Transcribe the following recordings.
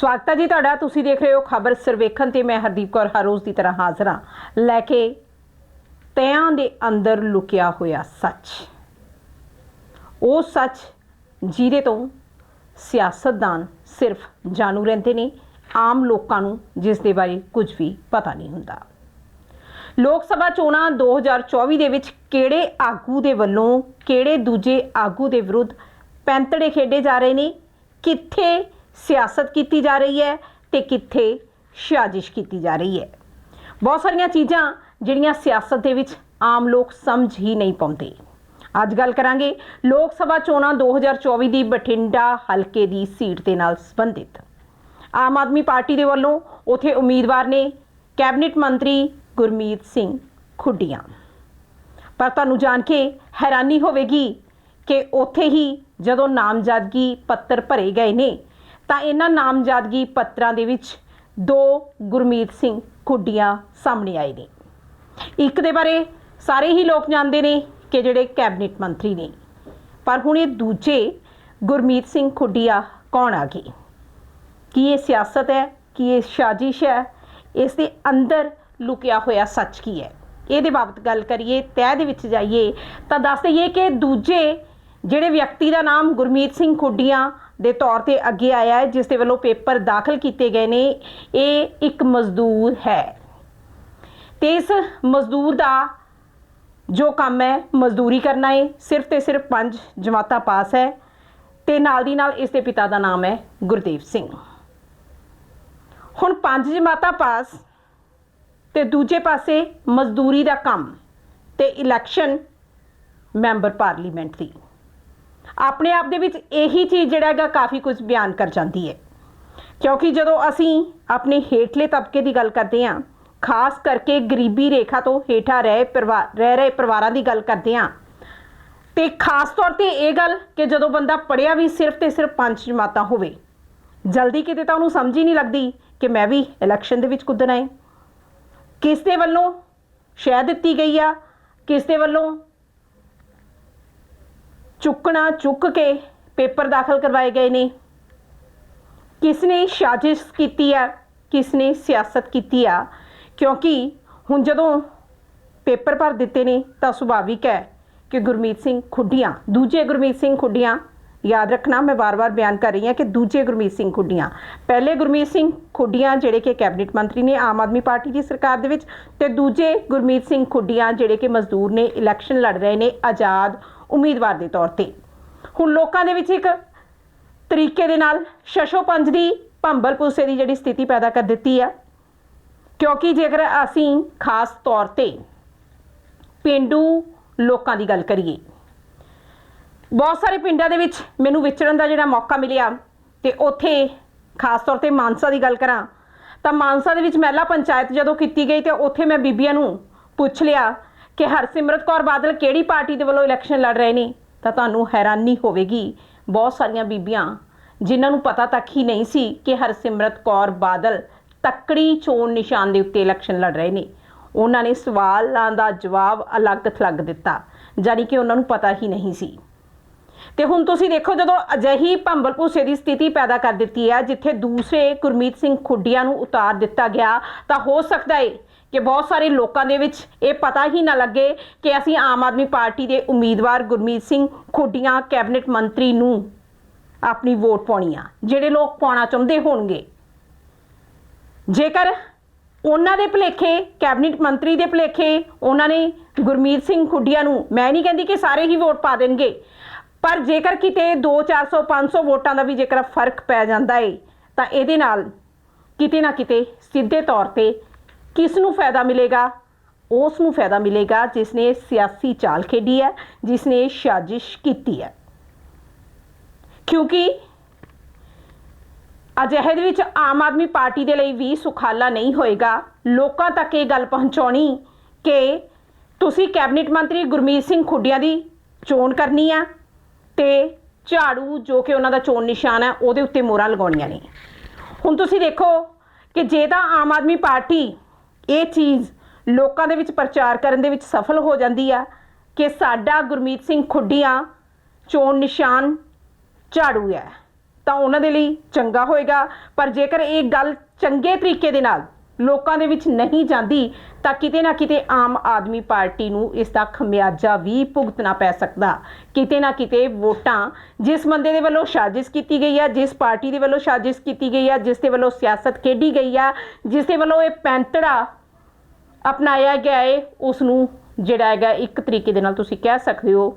ਸਵਾਗਤ ਹੈ ਜੀ ਤੁਹਾਡਾ। ਤੁਸੀਂ ਦੇਖ ਰਹੇ ਹੋ ਖਬਰ ਸਰਵੇਖਣ ਤੇ ਮੈਂ ਹਰਦੀਪ ਕੌਰ ਹਰ ਰੋਜ਼ ਦੀ ਤਰ੍ਹਾਂ ਹਾਜ਼ਰ ਹਾਂ। ਲੈ ਕੇ ਤਿਆਂ ਦੇ ਅੰਦਰ ਲੁਕਿਆ ਹੋਇਆ ਸੱਚ। ਉਹ ਸੱਚ ਜਿਹਦੇ ਤੋਂ ਸਿਆਸਤਦਾਨ ਸਿਰਫ ਜਾਣੂ ਰਹਿੰਦੇ ਨੇ, ਆਮ ਲੋਕਾਂ ਨੂੰ ਜਿਸ ਦੇ ਬਾਰੇ ਕੁਝ ਵੀ ਪਤਾ ਨਹੀਂ ਹੁੰਦਾ। ਲੋਕ ਸਭਾ ਚੋਣਾਂ 2024 ਦੇ ਵਿੱਚ ਕਿਹੜੇ ਆਗੂ ਦੇ ਵੱਲੋਂ ਕਿਹੜੇ ਦੂਜੇ ਆਗੂ ਦੇ ਵਿਰੁੱਧ ਪੈਂਤੜੇ ਖੇਡੇ ਜਾ ਰਹੇ ਨੇ? ਕਿੱਥੇ ਸਿਆਸਤ ਕੀਤੀ ਜਾ ਰਹੀ ਹੈ ਤੇ ਕਿੱਥੇ ਸਾਜ਼ਿਸ਼ ਕੀਤੀ ਜਾ ਰਹੀ ਹੈ। ਬਹੁਤ ਸਾਰੀਆਂ ਚੀਜ਼ਾਂ ਜਿਹੜੀਆਂ ਸਿਆਸਤ ਦੇ ਵਿੱਚ ਆਮ ਲੋਕ ਸਮਝ ਹੀ ਨਹੀਂ ਪਾਉਂਦੇ। ਅੱਜ ਗੱਲ ਕਰਾਂਗੇ ਲੋਕ ਸਭਾ ਚੋਣਾਂ 2024 ਦੀ ਬਠਿੰਡਾ ਹਲਕੇ ਦੀ ਸੀਟ ਦੇ ਨਾਲ ਸੰਬੰਧਿਤ। ਆਮ ਆਦਮੀ ਪਾਰਟੀ ਦੇ ਵੱਲੋਂ ਉਥੇ ਉਮੀਦਵਾਰ ਨੇ ਕੈਬਨਿਟ ਮੰਤਰੀ ਗੁਰਮੀਤ ਸਿੰਘ ਖੁੱਡੀਆਂ। ਪਰ ਤੁਹਾਨੂੰ ਜਾਣ ਕੇ ਹੈਰਾਨੀ ਹੋਵੇਗੀ ਕਿ ਉਥੇ ਹੀ ਜਦੋਂ ਨਾਮਜ਼ਦਗੀ ਪੱਤਰ ਭਰੇ ਗਏ ਨੇ ਤਾਂ ਇਹਨਾਂ ਨਾਮਜ਼ਦਗੀ ਪੱਤਰਾਂ ਦੇ ਵਿੱਚ ਦੋ ਗੁਰਮੀਤ ਸਿੰਘ ਖੁੱਡੀਆਂ ਸਾਹਮਣੇ ਆਏ ਨੇ। ਇੱਕ ਦੇ ਬਾਰੇ ਸਾਰੇ ਹੀ ਲੋਕ ਜਾਣਦੇ ਨੇ ਕਿ ਜਿਹੜੇ ਕੈਬਨਿਟ ਮੰਤਰੀ ਨੇ। ਪਰ ਹੁਣ ਇਹ ਦੂਜੇ ਗੁਰਮੀਤ ਸਿੰਘ ਖੁੱਡੀਆ ਕੌਣ ਆ ਗਏ? ਕੀ ਇਹ ਸਿਆਸਤ ਹੈ? ਕੀ ਇਹ ਸਾਜ਼ਿਸ਼ ਹੈ? ਇਸ ਦੇ ਅੰਦਰ ਲੁਕਿਆ ਹੋਇਆ ਸੱਚ ਕੀ ਹੈ? ਇਹਦੇ ਬਾਬਤ ਗੱਲ ਕਰੀਏ, ਤਹਿ ਦੇ ਵਿੱਚ ਜਾਈਏ ਤਾਂ ਦੱਸ ਦਈਏ ਕਿ ਦੂਜੇ ਜਿਹੜੇ ਵਿਅਕਤੀ ਦਾ ਨਾਮ ਗੁਰਮੀਤ ਸਿੰਘ ਖੁੱਡੀਆਂ ਦੇ ਤੌਰ ਤੇ ਅੱਗੇ ਆਇਆ ਹੈ, ਜਿਸ ਦੇ ਵੱਲੋਂ ਪੇਪਰ ਦਾਖਲ ਕੀਤੇ ਗਏ ਨੇ, ਇਹ ਇੱਕ ਮਜ਼ਦੂਰ ਹੈ। ਤੇ ਇਸ ਮਜ਼ਦੂਰ ਦਾ ਜੋ ਕੰਮ ਹੈ, ਮਜ਼ਦੂਰੀ ਕਰਨਾ ਹੈ, ਸਿਰਫ ਤੇ ਸਿਰਫ ਪੰਜ ਜਮਾਤਾਂ ਪਾਸ ਹੈ ਤੇ ਨਾਲ ਦੀ ਨਾਲ ਇਸ ਦੇ ਪਿਤਾ ਦਾ ਨਾਮ ਹੈ ਗੁਰਦੇਵ ਸਿੰਘ। ਹੁਣ ਪੰਜ ਜਮਾਤਾਂ ਪਾਸ ਤੇ ਦੂਜੇ ਪਾਸੇ ਮਜ਼ਦੂਰੀ ਦਾ ਕੰਮ ਤੇ ਇਲੈਕਸ਼ਨ ਮੈਂਬਰ ਪਾਰਲੀਮੈਂਟ ਦੀ। ਆਪਣੇ ਆਪ ਦੇ ਵਿੱਚ ਇਹੀ ਚੀਜ਼ ਜਿਹੜਾ ਹੈਗਾ ਕਾਫੀ ਕੁਝ ਬਿਆਨ ਕਰ ਜਾਂਦੀ ਹੈ। ਕਿਉਂਕਿ ਜਦੋਂ ਅਸੀਂ ਆਪਣੇ ਹੇਠਲੇ ਤਬਕੇ ਦੀ ਗੱਲ ਕਰਦੇ ਹਾਂ, ਖਾਸ ਕਰਕੇ ਗਰੀਬੀ ਰੇਖਾ ਤੋਂ ਹੇਠਾਂ ਰਹਿ ਪਰਿਵਾਰ ਰਹਿ ਰਹੇ ਪਰਿਵਾਰਾਂ ਦੀ ਗੱਲ ਕਰਦੇ ਹਾਂ, ਤੇ ਖਾਸ ਤੌਰ ਤੇ ਇਹ ਗੱਲ ਕਿ ਜਦੋਂ ਬੰਦਾ ਪੜਿਆ ਵੀ ਸਿਰਫ ਤੇ ਸਿਰਫ ਪੰਜ ਜਮਾਤਾਂ ਹੋਵੇ, ਜਲਦੀ ਕਿਤੇ ਤਾਂ ਉਹਨੂੰ ਸਮਝ ਹੀ ਨਹੀਂ ਲੱਗਦੀ ਕਿ ਮੈਂ ਵੀ ਇਲੈਕਸ਼ਨ ਦੇ ਵਿੱਚ ਕੁੱਦਣਾ ਹੈ। ਕਿਸ ਦੇ ਵੱਲੋਂ ਸ਼ਹਿ ਦਿੱਤੀ ਗਈ ਆ, ਕਿਸ ਦੇ ਵੱਲੋਂ ਚੁੱਕਣਾ ਚੁੱਕ ਕੇ ਪੇਪਰ ਦਾਖਲ ਕਰਵਾਏ ਗਏ ਨੇ। ਕਿਸ ਨੇ ਸਾਜ਼ਿਸ਼ ਕੀਤੀ ਆ ਕਿਸ ਨੇ ਸਿਆਸਤ ਕੀਤੀ ਆ, ਕਿਉਂਕਿ ਹੁਣ ਜਦੋਂ ਪੇਪਰ ਭਰ ਦਿੱਤੇ ਨੇ ਤਾਂ ਸੁਭਾਵਿਕ ਹੈ ਕਿ ਗੁਰਮੀਤ ਸਿੰਘ ਖੁੱਡੀਆਂ, ਦੂਜੇ ਗੁਰਮੀਤ ਸਿੰਘ ਖੁੱਡੀਆਂ, ਯਾਦ ਰੱਖਣਾ ਮੈਂ ਵਾਰ-ਵਾਰ ਬਿਆਨ ਕਰ ਰਹੀ ਹਾਂ ਕਿ ਦੂਜੇ ਗੁਰਮੀਤ ਸਿੰਘ ਖੁੱਡੀਆਂ। ਪਹਿਲੇ ਗੁਰਮੀਤ ਸਿੰਘ ਖੁੱਡੀਆਂ ਜਿਹੜੇ ਕਿ ਕੈਬਨਿਟ ਮੰਤਰੀ ਨੇ ਆਮ ਆਦਮੀ ਪਾਰਟੀ ਦੀ ਸਰਕਾਰ ਦੇ ਵਿੱਚ ਤੇ ਦੂਜੇ ਗੁਰਮੀਤ ਸਿੰਘ ਖੁੱਡੀਆਂ ਜਿਹੜੇ ਕਿ ਮਜ਼ਦੂਰ ਨੇ, ਇਲੈਕਸ਼ਨ ਲੜ ਰਹੇ ਨੇ, ਆਜ਼ਾਦ ਉਮੀਦਵਾਰ ਦੇ ਤੌਰ ਤੇ। ਹੁਣ ਲੋਕਾਂ ਦੇ ਵਿੱਚ ਇੱਕ ਤਰੀਕੇ ਦੇ ਨਾਲ ਸ਼ਸ਼ੋਪੰਜ ਦੀ ਭੰਬਲ ਪੁਲਸੇ ਦੀ ਜਿਹੜੀ ਸਥਿਤੀ ਪੈਦਾ ਕਰ ਦਿੱਤੀ ਆ। ਕਿਉਂਕਿ ਜੇਕਰ ਅਸੀਂ ਖਾਸ ਤੌਰ ਤੇ ਪਿੰਡੂ ਲੋਕਾਂ ਦੀ ਗੱਲ ਕਰੀਏ, ਬਹੁਤ ਸਾਰੇ ਪਿੰਡਾਂ ਦੇ ਵਿੱਚ ਮੈਨੂੰ ਵਿਚਰਨ ਦਾ ਜਿਹੜਾ ਮੌਕਾ ਮਿਲਿਆ ਤੇ ਉੱਥੇ ਖਾਸ ਤੌਰ ਤੇ ਮਾਨਸਾ ਦੀ ਗੱਲ ਕਰਾਂ, ਤਾਂ ਮਾਨਸਾ ਦੇ ਵਿੱਚ ਮਹਿਲਾ ਪੰਚਾਇਤ ਜਦੋਂ ਕੀਤੀ ਗਈ ਤੇ ਉੱਥੇ ਮੈਂ ਬੀਬੀਆਂ ਨੂੰ ਪੁੱਛ ਲਿਆ ਕਿ ਹਰਸਿਮਰਤ ਕੌਰ ਬਾਦਲ ਕਿਹੜੀ ਪਾਰਟੀ ਦੇ ਵੱਲੋਂ ਇਲੈਕਸ਼ਨ ਲੜ ਰਹੇ ਨੇ, ਤਾਂ ਤੁਹਾਨੂੰ ਹੈਰਾਨੀ ਹੋਵੇਗੀ। ਬਹੁਤ ਸਾਰੀਆਂ ਬੀਬੀਆਂ, ਜਿਨ੍ਹਾਂ ਨੂੰ ਪਤਾ ਤੱਕ ਹੀ ਨਹੀਂ ਸੀ ਕਿ ਹਰਸਿਮਰਤ ਕੌਰ ਬਾਦਲ ਤੱਕੜੀ ਚੋਣ ਨਿਸ਼ਾਨ ਦੇ ਉੱਤੇ ਇਲੈਕਸ਼ਨ ਲੜ ਰਹੇ ਨੇ। ਉਹਨਾਂ ਨੇ ਸਵਾਲਾਂ ਦਾ ਜਵਾਬ ਅਲੱਗ ਥਲੱਗ ਦਿੱਤਾ ਜਾਨੀ ਕਿ ਉਹਨਾਂ ਨੂੰ ਪਤਾ ਹੀ ਨਹੀਂ ਸੀ। ਤੇ ਹੁਣ ਤੁਸੀਂ ਦੇਖੋ, ਜਦੋਂ ਅਜਿਹੀ ਭੰਬਲ ਭੂਸੇ ਦੀ ਸਥਿਤੀ ਪੈਦਾ ਕਰ ਦਿੱਤੀ ਹੈ, ਜਿੱਥੇ ਦੂਸਰੇ ਗੁਰਮੀਤ ਸਿੰਘ ਖੁੱਡੀਆਂ ਨੂੰ ਉਤਾਰ ਦਿੱਤਾ ਗਿਆ, ਤਾਂ ਹੋ ਸਕਦਾ ਹੈ ਕਿ ਬਹੁਤ ਸਾਰੇ ਲੋਕਾਂ ਦੇ ਵਿੱਚ ਇਹ ਪਤਾ ਹੀ ਨਾ ਲੱਗੇ ਕਿ ਅਸੀਂ ਆਮ ਆਦਮੀ ਪਾਰਟੀ ਦੇ ਉਮੀਦਵਾਰ ਗੁਰਮੀਤ ਸਿੰਘ ਖੁੱਡੀਆਂ ਕੈਬਨਿਟ ਮੰਤਰੀ ਨੂੰ ਆਪਣੀ ਵੋਟ ਪਾਉਣੀ ਆ। ਜਿਹੜੇ ਲੋਕ ਪਾਉਣਾ ਚਾਹੁੰਦੇ ਹੋਣਗੇ। ਜੇਕਰ ਉਹਨਾਂ ਦੇ ਭਲੇਖੇ, ਕੈਬਨਿਟ ਮੰਤਰੀ ਦੇ ਭਲੇਖੇ ਉਹਨਾਂ ਨੇ ਗੁਰਮੀਤ ਸਿੰਘ ਖੁੱਡੀਆਂ ਨੂੰ, ਮੈਂ ਨਹੀਂ ਕਹਿੰਦੀ ਕਿ ਸਾਰੇ ਹੀ ਵੋਟ ਪਾ ਦੇਣਗੇ, ਪਰ ਜੇਕਰ ਕਿਤੇ 2 400 500 ਵੋਟਾਂ ਦਾ ਵੀ ਜੇਕਰ ਫ਼ਰਕ ਪੈ ਜਾਂਦਾ ਏ, ਤਾਂ ਇਹਦੇ ਨਾਲ ਕਿਤੇ ਨਾ ਕਿਤੇ ਸਿੱਧੇ ਤੌਰ ਤੇ ਕਿਸ ਨੂੰ ਫਾਇਦਾ ਮਿਲੇਗਾ? ਉਸ ਨੂੰ ਫਾਇਦਾ ਮਿਲੇਗਾ ਜਿਸ ਨੇ ਸਿਆਸੀ ਚਾਲ ਖੇਡੀ ਹੈ ਜਿਸ ਨੇ ਸਾਜ਼ਿਸ਼ ਕੀਤੀ ਹੈ। ਕਿਉਂਕਿ ਅਜਿਹੇ ਦੇ ਵਿੱਚ ਆਮ ਆਦਮੀ ਪਾਰਟੀ ਦੇ ਲਈ ਵੀ ਸੁਖਾਲਾ ਨਹੀਂ ਹੋਏਗਾ। ਲੋਕਾਂ ਤੱਕ ਇਹ ਗੱਲ ਪਹੁੰਚਾਉਣੀ ਕਿ ਤੁਸੀਂ ਕੈਬਨਿਟ ਮੰਤਰੀ ਗੁਰਮੀਤ ਸਿੰਘ ਖੁੱਡੀਆਂ ਦੀ ਚੋਣ ਕਰਨੀ ਆ ਤੇ ਝਾੜੂ ਜੋ ਕਿ ਉਹਨਾਂ ਦਾ ਚੋਣ ਨਿਸ਼ਾਨ ਹੈ, ਉਹਦੇ ਉੱਤੇ ਮੋਹਰਾਂ ਲਗਾਉਣੀਆਂ ਨੇ। ਹੁਣ ਤੁਸੀਂ ਦੇਖੋ ਕਿ ਜੇ ਤਾਂ ਆਮ ਆਦਮੀ ਪਾਰਟੀ ਇਹ ਚੀਜ਼ ਲੋਕਾਂ ਦੇ ਵਿੱਚ ਪ੍ਰਚਾਰ ਕਰਨ ਦੇ ਵਿੱਚ ਸਫਲ ਹੋ ਜਾਂਦੀ ਆ ਕਿ ਸਾਡਾ ਗੁਰਮੀਤ ਸਿੰਘ ਖੁੱਡੀਆਂ ਚੋਣ ਨਿਸ਼ਾਨ ਝਾੜੂ ਹੈ। ਤਾਂ ਉਹਨਾਂ ਦੇ ਲਈ ਚੰਗਾ ਹੋਏਗਾ। ਪਰ ਜੇਕਰ ਇਹ ਗੱਲ ਚੰਗੇ ਤਰੀਕੇ ਦੇ ਨਾਲ ਲੋਕਾਂ ਦੇ ਵਿੱਚ ਨਹੀਂ ਜਾਂਦੀ, ਤਾਂ ਕਿਤੇ ਨਾ ਕਿਤੇ ਆਮ ਆਦਮੀ ਪਾਰਟੀ ਨੂੰ ਇਸ ਦਾ ਖਮਿਆਜਾ ਵੀ ਭੁਗਤਣਾ ਪੈ ਸਕਦਾ। ਕਿਤੇ ਨਾ ਕਿਤੇ ਵੋਟਾਂ ਜਿਸ ਬੰਦੇ ਦੇ ਵੱਲੋਂ ਸਾਜ਼ਿਸ਼ ਕੀਤੀ ਗਈ ਹੈ ਜਿਸ ਪਾਰਟੀ ਦੇ ਵੱਲੋਂ ਸਾਜ਼ਿਸ਼ ਕੀਤੀ ਗਈ ਹੈ ਜਿਸ ਦੇ ਵੱਲੋਂ ਸਿਆਸਤ ਖੇਡੀ ਗਈ ਹੈ ਜਿਸ ਦੇ ਵੱਲੋਂ ਇਹ ਪੈਂਤੜਾ ਅਪਣਾਇਆ ਗਿਆ ਹੈ ਉਸ ਨੂੰ ਜਿਹੜਾ ਹੈਗਾ ਇੱਕ ਤਰੀਕੇ ਦੇ ਨਾਲ ਤੁਸੀਂ ਕਹਿ ਸਕਦੇ ਹੋ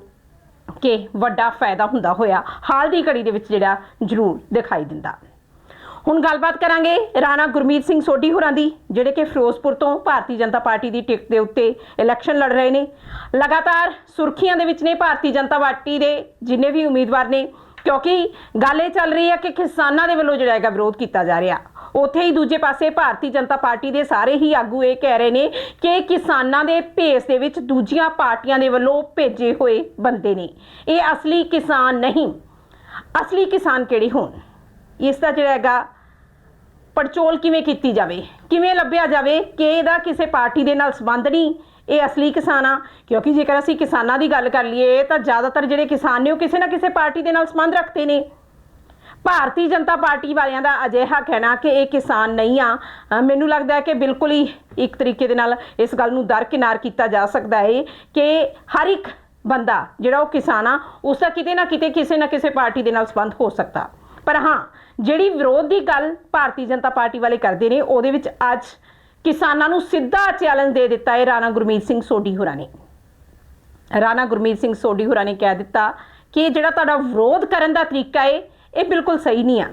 ਕਿ ਵੱਡਾ ਫਾਇਦਾ ਹੁੰਦਾ ਹੋਇਆ, ਹਾਲ ਦੀ ਘੜੀ ਦੇ ਵਿੱਚ ਜਿਹੜਾ ਜ਼ਰੂਰ ਦਿਖਾਈ ਦਿੰਦਾ। ਹੁਣ ਗੱਲਬਾਤ ਕਰਾਂਗੇ ਰਾਣਾ ਗੁਰਮੀਤ ਸਿੰਘ ਸੋਢੀ ਹੋਰਾਂ ਦੀ, ਜਿਹੜੇ ਕਿ ਫਿਰੋਜ਼ਪੁਰ ਤੋਂ ਭਾਰਤੀ ਜਨਤਾ ਪਾਰਟੀ ਦੀ ਟਿਕਟ ਦੇ ਉੱਤੇ ਇਲੈਕਸ਼ਨ ਲੜ ਰਹੇ ਨੇ। ਲਗਾਤਾਰ ਸੁਰਖੀਆਂ ਦੇ ਵਿੱਚ ਨੇ ਭਾਰਤੀ ਜਨਤਾ ਪਾਰਟੀ ਦੇ, ਜਿੰਨੇ ਵੀ ਉਮੀਦਵਾਰ ਨੇ, ਕਿਉਂਕਿ ਗੱਲ ਇਹ ਚੱਲ ਰਹੀ ਹੈ ਕਿ ਕਿਸਾਨਾਂ ਦੇ ਵੱਲੋਂ ਜਿਹੜਾ ਹੈਗਾ ਵਿਰੋਧ ਕੀਤਾ ਜਾ ਰਿਹਾ। ਉੱਥੇ ਹੀ ਦੂਜੇ ਪਾਸੇ ਭਾਰਤੀ ਜਨਤਾ ਪਾਰਟੀ ਦੇ ਸਾਰੇ ਹੀ ਆਗੂ ਇਹ ਕਹਿ ਰਹੇ ਨੇ ਕਿ ਕਿਸਾਨਾਂ ਦੇ ਭੇਸ ਦੇ ਵਿੱਚ ਦੂਜੀਆਂ ਪਾਰਟੀਆਂ ਦੇ ਵੱਲੋਂ ਭੇਜੇ ਹੋਏ ਬੰਦੇ ਨੇ। ਇਹ ਅਸਲੀ ਕਿਸਾਨ ਨਹੀਂ, ਅਸਲੀ ਕਿਸਾਨ ਕਿਹੜੇ ਹੋਣ? ਇਸ ਦਾ ਜਿਹੜਾ ਹੈਗਾ ਪੜਚੋਲ ਕਿਵੇਂ ਕੀਤੀ ਜਾਵੇ? ਕਿਵੇਂ ਲੱਭਿਆ ਜਾਵੇ ਕਿ ਇਹਦਾ ਕਿਸੇ ਪਾਰਟੀ ਦੇ ਨਾਲ ਸੰਬੰਧ ਨਹੀਂ? ਇਹ ਅਸਲੀ ਕਿਸਾਨ ਆ? ਕਿਉਂਕਿ ਜੇਕਰ ਅਸੀਂ ਕਿਸਾਨਾਂ ਦੀ ਗੱਲ ਕਰ ਲਈਏ ਤਾਂ ਜ਼ਿਆਦਾਤਰ ਜਿਹੜੇ ਕਿਸਾਨ ਨੇ ਉਹ ਕਿਸੇ ਨਾ ਕਿਸੇ ਪਾਰਟੀ ਦੇ ਨਾਲ ਸੰਬੰਧ ਰੱਖਦੇ ਨੇ। ਭਾਰਤੀ ਜਨਤਾ ਪਾਰਟੀ ਵਾਲਿਆਂ ਦਾ ਅਜਿਹਾ ਕਹਿਣਾ ਕਿ ਇਹ ਕਿਸਾਨ ਨਹੀਂ ਆ। ਮੈਨੂੰ ਲੱਗਦਾ ਹੈ ਕਿ ਬਿਲਕੁਲ ਹੀ ਇੱਕ ਤਰੀਕੇ ਦੇ ਨਾਲ ਇਸ ਗੱਲ ਨੂੰ ਦਰਕਿਨਾਰ ਕੀਤਾ ਜਾ ਸਕਦਾ ਹੈ ਕਿ ਹਰ ਇੱਕ ਬੰਦਾ ਜਿਹੜਾ ਉਹ ਕਿਸਾਨ ਆ, ਉਸ ਦਾ ਕਿਤੇ ਨਾ ਕਿਤੇ ਕਿਸੇ ਨਾ ਕਿਸੇ ਪਾਰਟੀ ਦੇ ਨਾਲ ਸੰਬੰਧ ਹੋ ਸਕਦਾ। ਪਰ ਹਾਂ, ਜਿਹੜੀ ਵਿਰੋਧ ਦੀ ਗੱਲ ਭਾਰਤੀ ਜਨਤਾ ਪਾਰਟੀ ਵਾਲੇ ਕਰਦੇ ਨੇ, ਉਹਦੇ ਵਿੱਚ ਅੱਜ ਕਿਸਾਨਾਂ ਨੂੰ ਸਿੱਧਾ ਚੈਲੰਜ ਦੇ ਦਿੱਤਾ ਹੈ ਰਾਣਾ ਗੁਰਮੀਤ ਸਿੰਘ ਸੋਢੀ ਹੋਰਾਂ ਨੇ। ਰਾਣਾ ਗੁਰਮੀਤ ਸਿੰਘ ਸੋਢੀ ਹੋਰਾਂ ਨੇ ਕਹਿ ਦਿੱਤਾ ਕਿ ਜਿਹੜਾ ਤੁਹਾਡਾ ਵਿਰੋਧ ਕਰਨ ਦਾ ਤਰੀਕਾ ਹੈ ਇਹ ਬਿਲਕੁਲ ਸਹੀ ਨਹੀਂ ਆ।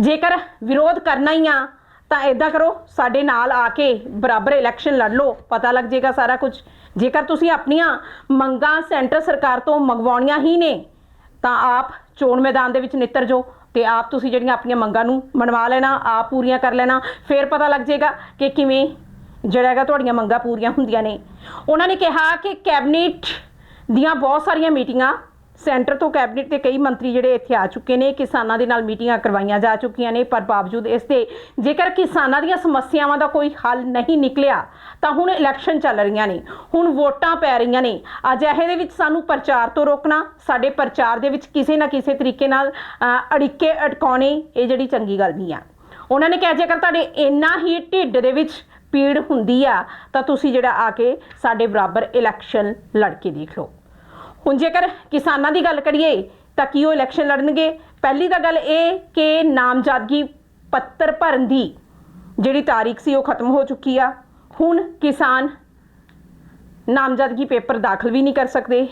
ਜੇਕਰ ਵਿਰੋਧ ਕਰਨਾ ਹੀ ਆ, ਤਾਂ ਇਦਾਂ ਕਰੋ, ਸਾਡੇ ਨਾਲ ਆ ਕੇ ਬਰਾਬਰ ਇਲੈਕਸ਼ਨ ਲੜ ਲਓ, ਪਤਾ ਲੱਗ ਜਾਏਗਾ ਸਾਰਾ ਕੁਝ। ਜੇਕਰ ਤੁਸੀਂ ਆਪਣੀਆਂ ਮੰਗਾਂ ਸੈਂਟਰ ਸਰਕਾਰ ਤੋਂ ਮੰਗਵਾਉਣੀਆਂ ਹੀ ਨੇ, ਤਾਂ ਆਪ ਚੋਣ ਮੈਦਾਨ ਦੇ ਵਿੱਚ ਨਿੱਤਰ ਜਾਓ ਤੇ ਆਪ ਤੁਸੀਂ ਜਿਹੜੀਆਂ ਆਪਣੀਆਂ ਮੰਗਾਂ ਨੂੰ ਮਨਵਾ ਲੈਣਾ, ਆਪ ਪੂਰੀਆਂ ਕਰ ਲੈਣਾ, ਫਿਰ ਪਤਾ ਲੱਗ ਜਾਏਗਾ ਕਿ ਕਿਵੇਂ ਜਿਹੜਾ ਹੈਗਾ ਤੁਹਾਡੀਆਂ ਮੰਗਾਂ ਪੂਰੀਆਂ ਹੁੰਦੀਆਂ ਨੇ। ਉਹਨਾਂ ਨੇ ਕਿਹਾ ਕਿ ਕੈਬਨਿਟ ਦੀਆਂ ਬਹੁਤ ਸਾਰੀਆਂ ਮੀਟਿੰਗਾਂ ਸੈਂਟਰ ਤੋਂ ਕੈਬਨਿਟ ਦੇ ਕਈ ਮੰਤਰੀ ਜਿਹੜੇ ਇੱਥੇ ਆ ਚੁੱਕੇ ਨੇ, ਕਿਸਾਨਾਂ ਦੇ ਨਾਲ ਮੀਟਿੰਗਾਂ ਕਰਵਾਈਆਂ ਜਾ ਚੁੱਕੀਆਂ ਨੇ, ਪਰ ਬਾਵਜੂਦ ਇਸ ਦੇ ਜੇਕਰ ਕਿਸਾਨਾਂ ਦੀਆਂ ਸਮੱਸਿਆਵਾਂ ਦਾ ਕੋਈ ਹੱਲ ਨਹੀਂ ਨਿਕਲਿਆ, ਤਾਂ ਹੁਣ ਇਲੈਕਸ਼ਨ ਚੱਲ ਰਹੀਆਂ ਨੇ। ਹੁਣ ਵੋਟਾਂ ਪੈ ਰਹੀਆਂ ਨੇ। ਅਜਿਹੇ ਦੇ ਵਿੱਚ ਸਾਨੂੰ ਪ੍ਰਚਾਰ ਤੋਂ ਰੋਕਣਾ, ਸਾਡੇ ਪ੍ਰਚਾਰ ਦੇ ਵਿੱਚ ਕਿਸੇ ਨਾ ਕਿਸੇ ਤਰੀਕੇ ਨਾਲ ਅੜਿੱਕੇ ਅਟਕਾਉਣੇ, ਇਹ ਜਿਹੜੀ ਚੰਗੀ ਗੱਲ ਨਹੀਂ ਆ। ਉਹਨਾਂ ਨੇ ਕਿਹਾ, ਜੇਕਰ ਤੁਹਾਡੇ ਇੰਨਾ ਹੀ ਢਿੱਡ ਦੇ ਵਿੱਚ ਪੀੜ ਹੁੰਦੀ ਆ, ਤਾਂ ਤੁਸੀਂ ਜਿਹੜਾ ਆ ਕੇ ਸਾਡੇ ਬਰਾਬਰ ਇਲੈਕਸ਼ਨ ਲੜ ਕੇ ਦੇਖ ਲਓ। ਹੁਣ ਜੇਕਰ ਕਿਸਾਨਾਂ ਦੀ ਗੱਲ ਕਰੀਏ, ਤਾਂ ਕੀ ਉਹ ਇਲੈਕਸ਼ਨ ਲੜਨਗੇ? ਪਹਿਲੀ ਤਾਂ ਗੱਲ ਇਹ ਕਿ ਨਾਮਜ਼ਦਗੀ ਪੱਤਰ ਭਰਨ ਦੀ ਜਿਹੜੀ ਤਾਰੀਖ ਸੀ, ਉਹ ਖਤਮ ਹੋ ਚੁੱਕੀ ਆ। ਹੁਣ ਕਿਸਾਨ ਨਾਮਜ਼ਦਗੀ ਪੇਪਰ ਦਾਖਲ ਵੀ ਨਹੀਂ ਕਰ ਸਕਦੇ।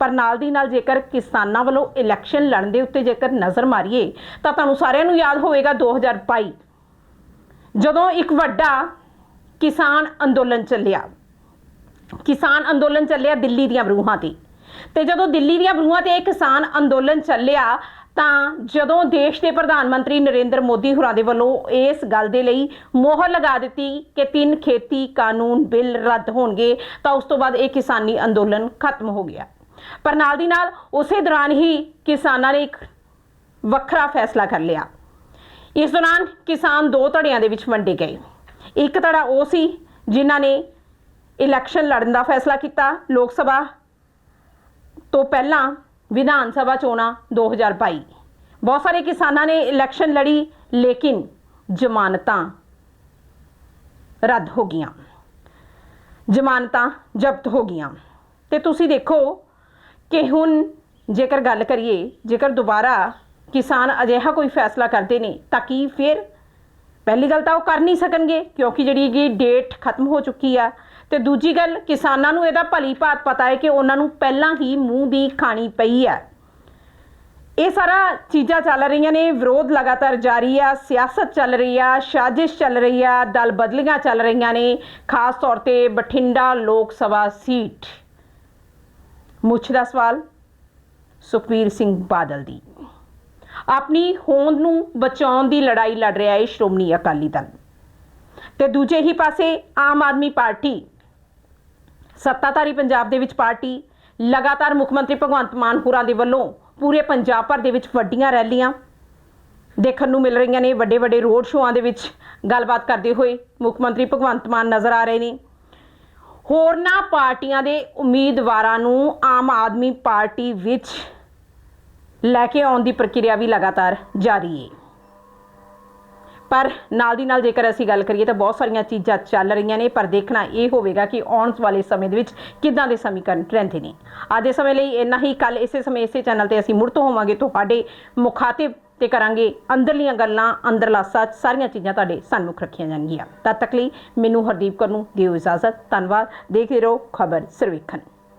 ਪਰ ਨਾਲ ਦੀ ਨਾਲ ਜੇਕਰ ਕਿਸਾਨਾਂ ਵੱਲੋਂ ਇਲੈਕਸ਼ਨ ਲੜਨ ਦੇ ਉੱਤੇ ਜੇਕਰ ਨਜ਼ਰ ਮਾਰੀਏ, ਤਾਂ ਤੁਹਾਨੂੰ ਸਾਰਿਆਂ ਨੂੰ ਯਾਦ ਹੋਵੇਗਾ 2022 ਜਦੋਂ ਇੱਕ ਵੱਡਾ ਕਿਸਾਨ ਅੰਦੋਲਨ ਚੱਲਿਆ, ਕਿਸਾਨ ਅੰਦੋਲਨ ਚੱਲਿਆ ਦਿੱਲੀ ਦੀਆਂ ਬਰੂਹਾਂ ਤੇ। ਤੇ ਜਦੋਂ ਦਿੱਲੀ ਦੀਆਂ ਬਰੂਹਾਂ ਤੇ ਇਹ ਕਿਸਾਨ ਅੰਦੋਲਨ ਚੱਲਿਆ, ਤਾਂ ਜਦੋਂ ਦੇਸ਼ ਦੇ ਪ੍ਰਧਾਨ ਮੰਤਰੀ ਨਰਿੰਦਰ ਮੋਦੀ ਹੋਰਾਂ ਦੇ ਵੱਲੋਂ ਇਸ ਗੱਲ ਦੇ ਲਈ ਮੋਹਰ ਲਗਾ ਦਿੱਤੀ ਕਿ ਤਿੰਨ ਖੇਤੀ ਕਾਨੂੰਨ ਬਿੱਲ ਰੱਦ ਹੋਣਗੇ, ਤਾਂ ਉਸ ਤੋਂ ਬਾਅਦ ਇਹ ਕਿਸਾਨੀ ਅੰਦੋਲਨ ਖਤਮ ਹੋ ਗਿਆ। ਪਰ ਨਾਲ ਦੀ ਨਾਲ ਉਸੇ ਦੌਰਾਨ ਹੀ ਕਿਸਾਨਾਂ ਨੇ ਇੱਕ ਵੱਖਰਾ ਫੈਸਲਾ ਕਰ ਲਿਆ। ਇਸ ਦੌਰਾਨ ਕਿਸਾਨ ਦੋ ਧੜਿਆਂ ਦੇ ਵਿੱਚ ਵੰਡੇ ਗਏ। ਇੱਕ ਧੜਾ ਉਹ ਸੀ ਜਿਨ੍ਹਾਂ ਨੇ ਇਲੈਕਸ਼ਨ ਲੜਨ ਦਾ ਫੈਸਲਾ ਕੀਤਾ। ਲੋਕ ਸਭਾ ਤੋਂ ਪਹਿਲਾਂ ਵਿਧਾਨ ਸਭਾ ਚੋਣਾਂ 2022 ਬਹੁਤ ਸਾਰੇ ਕਿਸਾਨਾਂ ਨੇ ਇਲੈਕਸ਼ਨ ਲੜੀ, ਲੇਕਿਨ ਜ਼ਮਾਨਤਾਂ ਰੱਦ ਹੋ ਗਈਆਂ। ਜ਼ਮਾਨਤਾਂ ਜ਼ਬਤ ਹੋ ਗਈਆਂ। ਤੇ ਤੁਸੀਂ ਦੇਖੋ ਕਿ ਹੁਣ ਜੇਕਰ ਗੱਲ ਕਰੀਏ, ਜੇਕਰ ਦੁਬਾਰਾ ਕਿਸਾਨ ਅਜਿਹਾ ਕੋਈ ਫੈਸਲਾ ਕਰਦੇ ਨੇ, ਤਾਂ ਕੀ ਫਿਰ? ਪਹਿਲੀ ਗੱਲ ਤਾਂ ਉਹ ਕਰ ਨਹੀਂ ਸਕਣਗੇ, ਕਿਉਂਕਿ ਜਿਹੜੀ ਹੈਗੀ ਡੇਟ ਖਤਮ ਹੋ ਚੁੱਕੀ ਆ। ਤੇ ਦੂਜੀ ਗੱਲ, ਕਿਸਾਨਾਂ ਨੂੰ ਇਹਦਾ ਭਲੀ ਭਾਤ ਪਤਾ ਹੈ ਕਿ ਉਹਨਾਂ ਨੂੰ ਪਹਿਲਾਂ ਹੀ ਮੂੰਹ ਦੀ ਖਾਣੀ ਪਈ ਹੈ। ਇਹ ਸਾਰਾ ਚੀਜ਼ਾਂ ਚੱਲ ਰਹੀਆਂ ਨੇ, ਵਿਰੋਧ ਲਗਾਤਾਰ ਜਾਰੀ ਆ, ਸਿਆਸਤ ਚੱਲ ਰਹੀ ਆ, ਸਾਜ਼ਿਸ਼ ਚੱਲ ਰਹੀ ਆ, ਦਲ ਬਦਲੀਆਂ ਚੱਲ ਰਹੀਆਂ ਨੇ, ਖਾਸ ਤੌਰ ਤੇ ਬਠਿੰਡਾ ਲੋਕ ਸਭਾ ਸੀਟ। ਮੁੱਛ ਦਾ ਸਵਾਲ, ਸੁਖਬੀਰ ਸਿੰਘ ਬਾਦਲ ਦੀ। ਆਪਣੀ ਹੋਂਦ ਨੂੰ ਬਚਾਉਣ ਦੀ ਲੜਾਈ ਲੜ ਰਿਹਾ ਹੈ ਸ਼੍ਰੋਮਣੀ ਅਕਾਲੀ ਦਲ। ਤੇ ਦੂਜੇ ਹੀ ਪਾਸੇ ਆਮ ਆਦਮੀ ਪਾਰਟੀ ਸੱਤਾਧਾਰੀ ਪੰਜਾਬ ਦੇ ਵਿੱਚ ਪਾਰਟੀ, ਲਗਾਤਾਰ ਮੁੱਖ ਮੰਤਰੀ ਭਗਵੰਤ ਮਾਨ ਹੋਰਾਂ ਦੇ ਵੱਲੋਂ ਪੂਰੇ ਪੰਜਾਬ ਭਰ ਦੇ ਵਿੱਚ ਵੱਡੀਆਂ ਰੈਲੀਆਂ ਦੇਖਣ ਨੂੰ ਮਿਲ ਰਹੀਆਂ ਨੇ। ਵੱਡੇ ਵੱਡੇ ਰੋਡ ਸ਼ੋਆਂ ਦੇ ਵਿੱਚ ਗੱਲਬਾਤ ਕਰਦੇ ਹੋਏ ਮੁੱਖ ਮੰਤਰੀ ਭਗਵੰਤ ਮਾਨ ਨਜ਼ਰ ਆ ਰਹੇ ਨੇ। ਹੋਰਨਾਂ ਪਾਰਟੀਆਂ ਦੇ ਉਮੀਦਵਾਰਾਂ ਨੂੰ ਆਮ ਆਦਮੀ ਪਾਰਟੀ ਵਿੱਚ ਲੈ ਕੇ ਆਉਣ ਦੀ ਪ੍ਰਕਿਰਿਆ ਵੀ ਲਗਾਤਾਰ ਜਾਰੀ ਹੈ ਪਰ ਨਾਲ ਦੀ ਨਾਲ ਜੇਕਰ ਅਸੀਂ ਗੱਲ ਕਰੀਏ ਤਾਂ ਬਹੁਤ ਸਾਰੀਆਂ ਚੀਜ਼ਾਂ ਚੱਲ ਰਹੀਆਂ ਨੇ, ਪਰ ਦੇਖਣਾ ਇਹ ਹੋਵੇਗਾ ਕਿ ਆਉਣ ਵਾਲੇ ਸਮੇਂ ਦੇ ਵਿੱਚ ਕਿੱਦਾਂ ਦੇ ਸਮੀਕਰਨ ਰਹਿੰਦੇ ਨੇ। ਅੱਜ ਦੇ ਸਮੇਂ ਲਈ ਇੰਨਾ ਹੀ ਕੱਲ ਇਸੇ ਸਮੇਂ ਇਸੇ ਚੈਨਲ ਤੇ ਅਸੀਂ ਮੁੜ ਤੋਂ ਹੋਵਾਂਗੇ, ਤੁਹਾਡੇ ਮੁਖਾਤਿਬ ਤੇ ਕਰਾਂਗੇ ਅੰਦਰਲੀਆਂ ਗੱਲਾਂ ਅੰਦਰਲਾ ਸੱਚ ਸਾਰੀਆਂ ਚੀਜ਼ਾਂ ਤੁਹਾਡੇ ਸਾਹਮਣੇ ਰੱਖੀਆਂ ਜਾਣਗੀਆਂ। ਤਦ ਤੱਕ ਲਈ ਮੈਨੂੰ ਹਰਦੀਪ ਕੌਰ ਨੂੰ ਦਿਓ ਇਜਾਜ਼ਤ, ਧੰਨਵਾਦ। ਦੇਖਦੇ ਰਹੋ ਖਬਰ ਸਰਵੇਖਣ।